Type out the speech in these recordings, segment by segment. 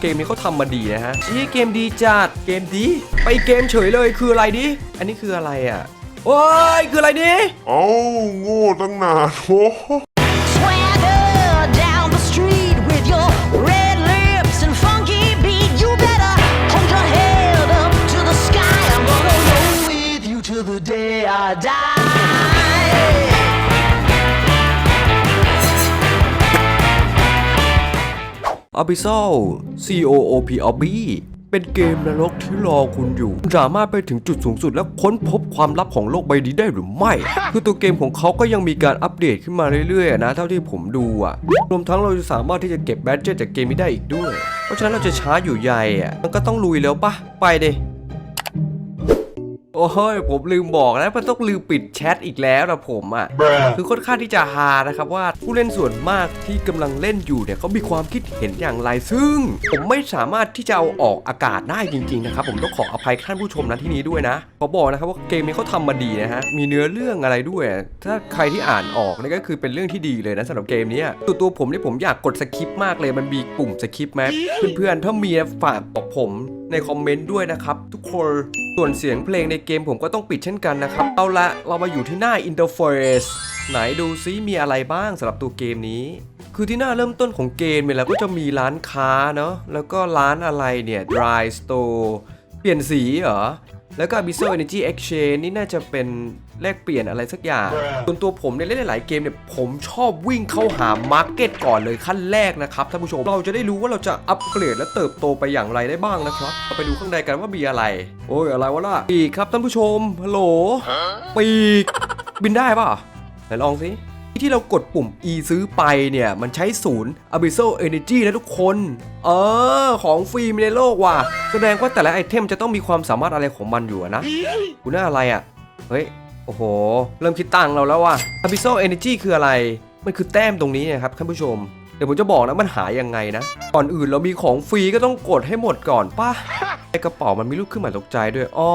เกมนี้เขาทำมาดีนะฮะนี่เกมดีจัดเกมดี ไปเกมเฉยเลยคืออะไรดิ อันนี้คืออะไรอะโอ้ยคืออะไรดิเอ้าโง่ตั้งนานโอ้โห a b y s s a l C O O P O B เป็นเกมนรกที่รอคุณอยู่ สามารถไปถึงจุดสูงสุดและค้นพบความลับของโลกใบนี้ได้หรือไม่ คือตัวเกมของเขาก็ยังมีการอัปเดตขึ้นมาเรื่อยๆนะ เท่าที่ผมดูอะ รวมทั้งเราจะสามารถที่จะเก็บแบดเจ็ตจากเกมนี้ได้อีกด้วย เพราะฉะนั้นเราจะช้าอยู่ใหญ่อะ มันก็ต้องลุยแล้วปะไปเด โอ้ยผมลืมบอกนะมันต้องลืมปิดแชทอีกแล้วนะผมอะคือค่อนข้างที่จะฮานะครับว่าผู้เล่นส่วนมากที่กำลังเล่นอยู่เนี่ยเขามีความคิดเห็นอย่างไรซึ่ง ผมไม่สามารถที่จะเอาออกอากาศได้จริงๆนะครับผมต้องขออภัยท่านผู้ชมนะที่นี้ด้วยนะขอบอกนะครับว่าเกมนี้เขาทำมาดีนะฮะมีเนื้อเรื่องอะไรด้วย ถ้าใครที่อ่านออกนี่ก็คือเป็นเรื่องที่ดีเลยนะสำหรับเกมเนี้ยตัวตัวผมเนี่ยผมอยากกดสคิปมากเลยมันมีปุ่มสคิปไหมเพื่อนๆถ้ามีฝากบอกผมในคอมเมนต์ด้วยนะครับทุกคนส่วนเสียงเพลงในเกมผมก็ต้องปิดเช่นกันนะครับ เอาละเรามาอยู่ที่หน้า Interface ไหนดูซิมีอะไรบ้างสำหรับตัวเกมนี้ คือที่หน้าเริ่มต้นของเกมเนี่ยเราก็จะมีร้านค้าเนาะแล้วก็ร้านอะไรเนี่ย Dry Store เปลี่ยนสีเหรอ แล้วก็ Abyssal Energy Exchange นี่น่าจะเป็นแลกเปลี่ยนอะไรสักอย่าง ส่วนตัวผมเนี่ยเล่นหลายๆเกมเนี่ยผมชอบวิ่งเข้าหามาร์เก็ตก่อนเลยขั้นแรกนะครับท่านผู้ชม เราจะได้รู้ว่าเราจะอัปเกรดและเติบโตไปอย่างไรได้บ้างนะครับเราไปดูข้างในกันว่ามีอะไร โอ้ยอะไรวะล่ะ ปีกครับท่านผู้ชมฮัลโหลปีกบินได้ป่ะไหนลองสิ ที่เรากดปุ่ม E ซื้อไปเนี่ย มันใช้ศูนย์ Abyssal Energy นะทุกคน เออ ของฟรีในโลกว่ะ แสดงว่าแต่ละไอเทมจะต้องมีความสามารถอะไรของมันอยู่นะคุณน่าอะไรอะ เฮ้ย โอ้โห เริ่มคิดตังเราแล้วว่ะ Abyssal Energy คืออะไร มันคือแต้มตรงนี้นะครับท่านผู้ชมเดี๋ยวผมจะบอกนะมันหายังไงนะ ก่อนอื่นเรามีของฟรีก็ต้องกดให้หมดก่อนป่ะ ในกระเป๋ามันมีรูปเครื่องหมายตกใจด้วย อ๋อ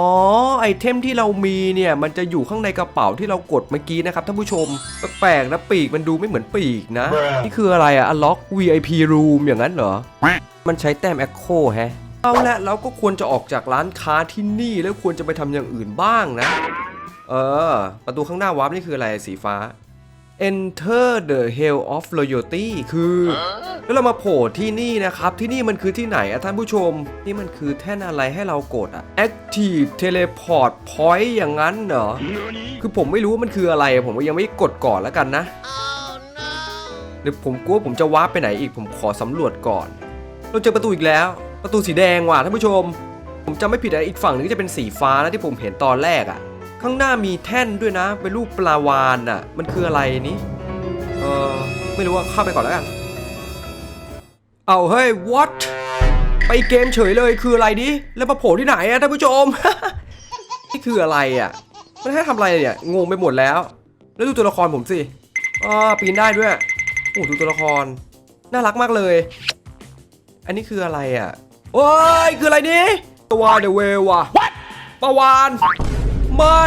ไอเทมที่เรามีเนี่ย มันจะอยู่ข้างในกระเป๋าที่เรากดเมื่อกี้นะครับท่านผู้ชม แปลกๆนะปีกมันดูไม่เหมือนปีกนะ นี่คืออะไรอะ unlock VIP room อย่างนั้นเหรอ มันใช้แต้ม echo แฮะ เอาละเราก็ควรจะออกจากร้านค้าที่นี่แล้วควรจะไปทำอย่างอื่นบ้างนะ เออ ประตูข้างหน้าวาร์ปนี่คืออะไรสีฟ้า Enter the Hell of Loyalty คือ แล้วเรามาโผล่ที่นี่นะครับ ที่นี่มันคือที่ไหนอะท่านผู้ชม นี่มันคือแท่นอะไรให้เรากดอะ Active Teleport Point อย่างนั้นเหรอ คือผมไม่รู้ว่ามันคืออะไรอะผมก็ยังไม่กดก่อนแล้วกันนะเดี๋ยวผมกลัวผมจะวาร์ปไปไหนอีก ผมขอสำรวจก่อน เราเจอประตูอีกแล้ว ประตูสีแดงว่ะท่านผู้ชม ผมจำไม่ผิดอะอีกฝั่งหนึงจะเป็นสีฟ้านะที่ผมเห็นตอนแรกอะ ข้างหน้ามีแท่นด้วยนะ เป็นรูปปลาวานอะมันคืออะไรนี่เออไม่รู้ว่าเข้าไปก่อนแล้วกัน เอาเฮ้ย what ไปเกมเฉยเลยคืออะไรดิ แล้วมาโผล่ที่ไหนอะท่านผู้ชม นี่คืออะไรอะมันให้ทำอะไรเนี่ยงงไปหมดแล้ว แล้วดูตัวละครผมสิอ๋อปีนได้ด้วยโอ้ดูตัวละคร น่ารักมากเลย อันนี้คืออะไรอะโอ้ยคืออะไรนี่ตัวเดเวลว่ะปลาวาน ไม่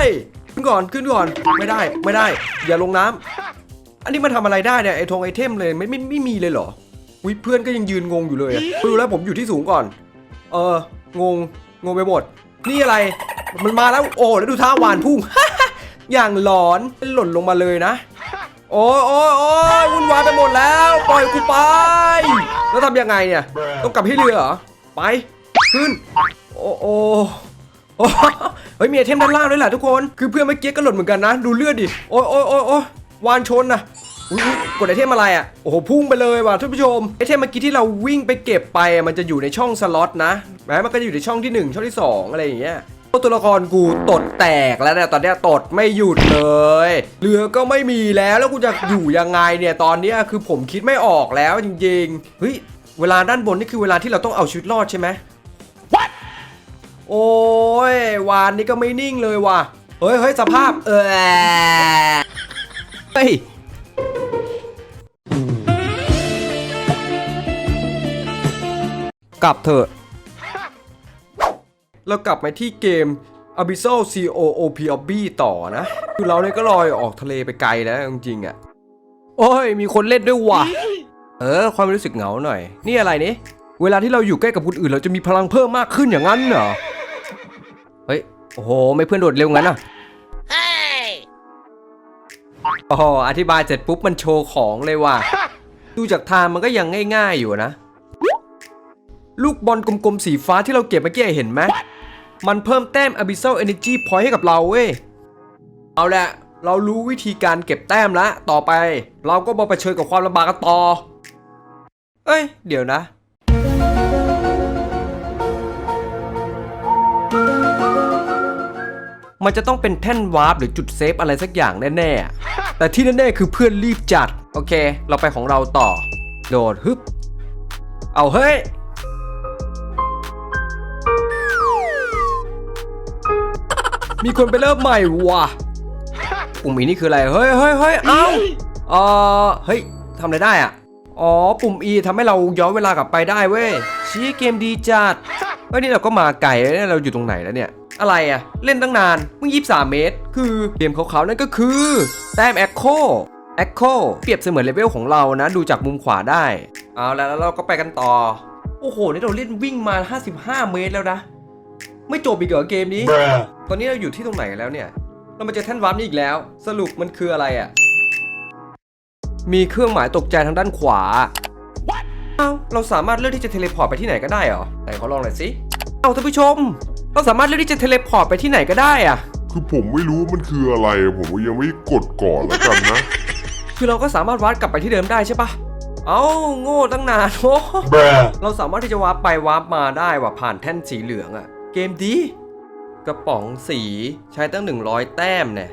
ขึ้นก่อนขึ้นก่อนไม่ได้ไม่ได้ อย่าลงน้ำอันนี้มันทำอะไรได้เนี่ยไอทงไอเทมเลยไม่ไม่ไม่มีเลยเหรอวิเพื่อนก็ยังยืนงงอยู่เลยอะดูแล้วผมอยู่ที่สูงก่อน เอองงงงไปหมด นี่อะไร มันมาแล้วโอ้แล้วดูท่าวานพุ่งอย่างหลอนหล่นลงมาเลยนะ โอ้ยโอ้ยโอ้ยวุ่นวายไปหมดแล้ว ปล่อยกูไป แล้วทำยังไงเนี่ย ต้องกลับที่เรือเหรอ ไป ขึ้น โอ้โอ้ โอ้เฮ้ยมีไอเทมด้านล่างด้วยแหละทุกคน คือเพื่อนเมื่อกี้ก็หล่นเหมือนกันนะ ดูเลือดดิ โอ้ยโอ้ยโอ้ยโอ้ยวานชนนะกดไอเทมอะไรอะ โอ้โหพุ่งไปเลยว่ะท่านผู้ชม ไอเทมเมื่อกี้ที่เราวิ่งไปเก็บไปมันจะอยู่ในช่องสล็อตนะ แม้มันก็จะอยู่ในช่องที่หนึ่งช่องที่สองอะไรอย่างเงี้ยตัวละครกูตดแตกแล้วเนี่ยตอนเนี้ยตดไม่หยุดเลยเรือก็ไม่มีแล้วแล้วกูจะอยู่ยังไงเนี่ยตอนเนี้ยคือผมคิดไม่ออกแล้วจริงๆเฮ้ยเวลาด้านบนนี่คือเวลาที่เราต้องเอาชีวิตรอดใช่ไหม โอ้ยวานนี่ก็ไม่นิ่งเลยว่ะ เฮ้ยเฮ้ยสภาพ เออเฮ้ยกลับเถอะ เรากลับมาที่เกม Abyssal COOP O B ต่อนะ คือเราเนี่ยก็ลอยออกทะเลไปไกลแล้วจริงๆอะ โอ้ย มีคนเล่นด้วยว่ะ เออ ความรู้สึกเหงาหน่อย นี่อะไรนี่ เวลาที่เราอยู่ใกล้กับคนอื่น เราจะมีพลังเพิ่มมากขึ้นอย่างนั้นเหรอ โอ้โห ไม่เพื่อนโดดเร็วงั้นอะ Hey! โอ้โหอธิบายเสร็จปุ๊บมันโชว์ของเลยว่ะ ดูจากทางมันก็ยังง่าย ๆอยู่นะ ลูกบอลกลมๆสีฟ้าที่เราเก็บเมื่อกี้เห็นไหมมันเพิ่มแต้ม Abyssal Energy Point ให้กับเราเว้ย เอาละเรารู้วิธีการเก็บแต้มแล้ว ต่อไป เราก็มาเผชิญกับความลำบากกันต่อ เอ้ย เดี๋ยวนะ มันจะต้องเป็นแท่นวาร์ปหรือจุดเซฟอะไรสักอย่างแน่ๆ แต่ที่แน่ๆคือเพื่อนรีบจัด โอเค เราไปของเราต่อ โดดฮึบ เอาเฮ้ย มีคนไปเริ่มใหม่ว่ะปุ่มอีนี่คืออะไร เฮ้ยเฮ้ยเฮ้ยเอ้าเออเฮ้ยทำอะไรได้อะ อ๋อ ปุ่ม E ทำให้เราย้อนเวลากลับไปได้เว้ยชี้เกมดีจัดเฮ้ยนี่เราก็มาไกลแล้วเนี่ยเราอยู่ตรงไหนแล้วเนี่ย อะไรอะเล่นตั้งนานเพิ่ง23 เมตร คือเกมขาวๆนั่นก็คือ แต้ม Echo Echo เปรียบเสมือนเลเวลของเรานะ ดูจากมุมขวาได้ เอาแล้วแล้วเราก็ไปกันต่อ โอ้โห นี่เราเล่นวิ่งมา 55 เมตรแล้วนะ ไม่จบอีกเหรอเกมนี้ ตอนนี้เราอยู่ที่ตรงไหนกันแล้วเนี่ย เรามาเจอแท่นวาร์ปนี่อีกแล้ว สรุปมันคืออะไรอะมีเครื่องหมายตกใจทางด้านขวา เอ้าเราสามารถเลือกที่จะเทเลพอร์ตไปที่ไหนก็ได้เหรอ ไหนเขาลองหน่อยสิ เอ้าท่านผู้ชม เราสามารถเลือกที่จะเทเลพอร์ตไปที่ไหนก็ได้อะคือผมไม่รู้มันคืออะไร ผมก็ยังไม่กดก่อนแล้วกันนะ คือเราก็สามารถวาร์ปกลับไปที่เดิมได้ใช่ปะเอ้าโง่ตั้งนานโอ้เราสามารถที่จะวาร์ปไปวาร์ปมาได้ว่ะผ่านแท่นสีเหลืองอะเกมดี กระป๋องสีใช้ตั้ง 100 แต้มเนี่ย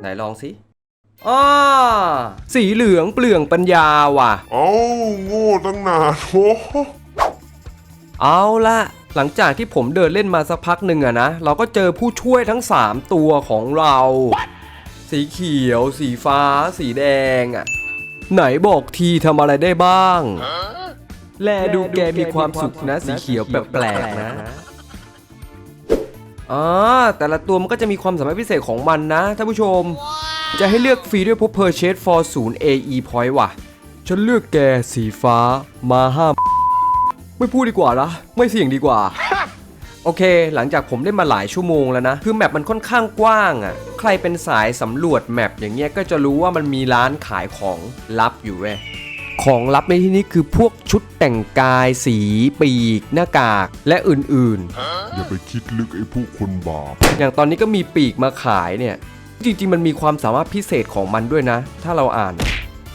ไหนลองสิอ้าสีเหลืองเปลืองปัญญาว่ะ เอ้าโง่ตั้งนานโอ้โหเอาละ หลังจากที่ผมเดินเล่นมาสักพักหนึ่งอะนะ เราก็เจอผู้ช่วยทั้ง 3 ตัวของเรา สีเขียว สีฟ้า สีแดงอะไหนบอกทีทำอะไรได้บ้าง แลดูแกมีความสุขนะ สีเขียวแปลกๆนะอ่าแต่ละตัวมันก็จะมีความสามารถพิเศษของมันนะท่านผู้ชม จะให้เลือกฟรีด้วยพบ Purchase for 0 AE Point ว่ะ ฉันเลือกแกสีฟ้ามาห้าม ไม่พูดดีกว่านะไม่เสี่ยงดีกว่า โอเค หลังจากผมเล่นมาหลายชั่วโมงแล้วนะ คือแมปมันค่อนข้างกว้างอะ่ะ ใครเป็นสายสำรวจแมปอย่างเงี้ยก็จะรู้ว่ามันมีร้านขายของลับอยู่เว้ยของลับในที่นี้คือพวกชุดแต่งกาย สีปีก หน้ากากและอื่นอย่าไปคิดลึกไอ้ผู้คนบาปๆอย่างตอนนี้ก็มีปีกมาขายเนี่ย จริงๆ มันมีความสามารถพิเศษของมันด้วยนะ ถ้าเราอ่าน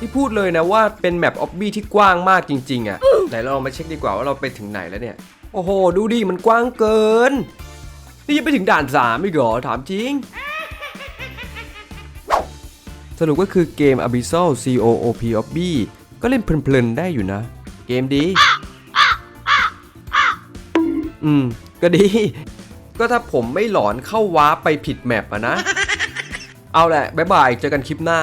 ที่พูดเลยนะว่าเป็นแมปออบบี้ที่กว้างมากจริงๆอะ่ะไหนเราลองมาเช็คดีกว่าว่าเราไปถึงไหนแล้วเนี่ย โอ้โห ดูดิมันกว้างเกิน นี่ยังไปถึงด่าน3อีกเหรอถามจริง สรุปก็คือเกม Abyssal COOP Obby ก็เล่นเพลินๆได้อยู่นะ เกมดี อืม ก็ดี ก็ถ้าผมไม่หลอนเข้าวาร์ปไปผิดแมปอะนะ เอาแหละ บ๊ายบาย เจอกันคลิปหน้า